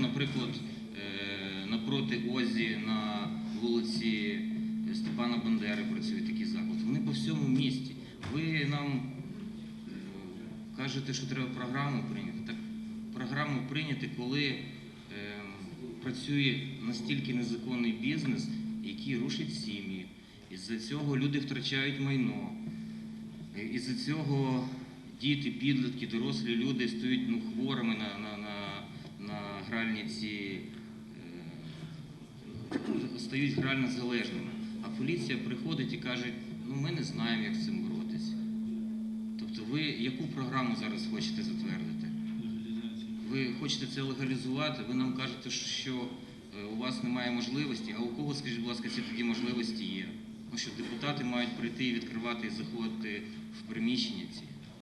наприклад, е, напроти Озі на вулиці Степана Бандери працює такий заклад. Вони по всьому місті. Ви нам е, кажете, що треба програму прийняти. Так програму прийняти, коли е, працює настільки незаконний бізнес, який рушить сім'ї. Із-за цього люди втрачають майно. Із-за цього діти, підлітки, дорослі люди стають ну, хворими на, на, на, на гральні ці, е, стають грально залежними. А поліція приходить і каже, ну ми не знаємо, як з цим боротися. Тобто ви яку програму зараз хочете затвердити? Ви хочете це легалізувати, ви нам кажете, що е, у вас немає можливості, а у кого, скажіть, будь ласка, ці такі можливості є? Ну що депутати мають прийти і відкривати і заходити в приміщення ці.